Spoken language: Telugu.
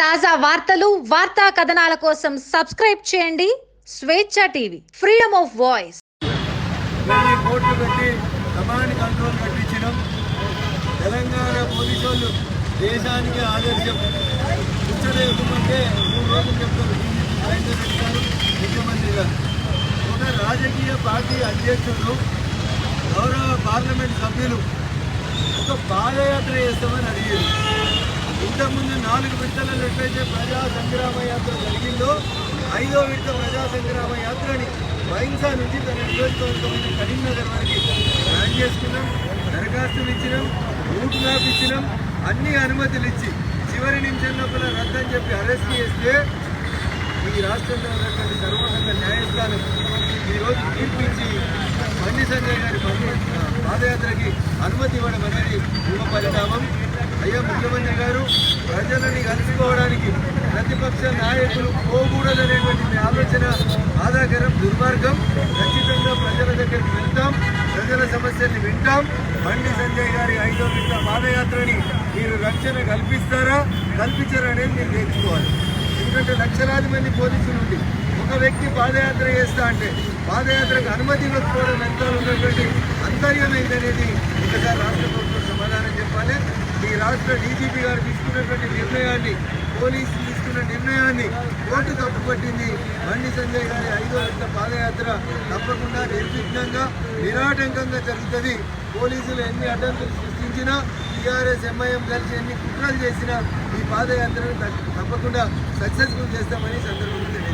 తాజా వార్తలు వార్తా కథనాల కోసం సబ్స్క్రైబ్ చేయండి. Swecha TV freedom of voice. కోట్లు పెట్టి కమాండ్ కంట్రోల్ కట్టించడం తెలంగాణ పోలీసులు దేశానికి ఆదర్శం. కూర్చోలేకుంటే మూడు రోజులు చెప్తారు. నరేంద్ర రెడ్డి గారు ముఖ్యమంత్రి గారు. ఒక రాజకీయ పార్టీ అధ్యక్షుడు గౌరవ పార్లమెంట్ సభ్యులు ఒక పాదయాత్ర చేస్తామని అడిగారు. ఇంతకుముందు నాలుగు విడతలలో ఎట్లయితే ప్రజా సంగ్రామ యాత్ర జరిగిందో ఐదో విడత ప్రజా సంగ్రామ యాత్రని బైన్సా నుంచి తన నియోజకవర్గమైన కరీంనగర్ వరకు ప్లాన్ చేసుకున్నాం దరఖాస్తులు ఇచ్చినాం రూట్ మ్యాప్ ఇచ్చినాం అన్ని అనుమతులు ఇచ్చి చివరి నిమిషం లోపల రద్దని చెప్పి అరెస్ట్ చేస్తే ఈ రాష్ట్రంలో ఉన్నటువంటి సర్వోన్నత న్యాయస్థానం ఈరోజు తీర్పు ఇచ్చి బండి సంజయ్ గారి పాదయాత్రకి అనుమతి ఇవ్వడం అనేది శుభ పరిణామం అయ్యా ముఖ్యమంత్రి గారు ప్రజలని కలుసుకోవడానికి ప్రతిపక్ష నాయకులు పోకూడదనేటువంటి ఆలోచన బాధాకరం దుర్మార్గం. ఖచ్చితంగా ప్రజల దగ్గరికి వెళ్తాం ప్రజల సమస్యల్ని వింటాం. బండి సంజయ్ గారి ఐదో విడత పాదయాత్రని మీరు రక్షణ కల్పిస్తారా? కల్పించారా అనేది మీరు నేర్చుకోవాలి. ఎందుకంటే లక్షలాది మంది పోలీసులు ఉంది ఒక వ్యక్తి పాదయాత్ర చేస్తా అంటే పాదయాత్రకు అనుమతి ఇవ్వకపోవడం ఎంత ఉన్నటువంటి అంతర్యం ఏంటనేది ఒకసారి రాష్ట్ర ప్రభుత్వం రాష్ట్ర డీజీపీ గారు తీసుకున్నటువంటి నిర్ణయాన్ని పోలీసులు తీసుకున్న నిర్ణయాన్ని కోర్టు తప్పుపట్టింది. బండి సంజయ్ గారి ఐదో విడత పాదయాత్ర తప్పకుండా నిర్విఘ్నంగా నిరాటంకంగా జరుగుతుంది. పోలీసులు ఎన్ని అడ్డంకులు సృష్టించినా టీఆర్ఎస్ ఎంఐఎం కలిసి ఎన్ని కుట్రలు చేసినా ఈ పాదయాత్రను తప్పకుండా సక్సెస్ఫుల్ చేస్తామని సందర్భం సందర్భంగా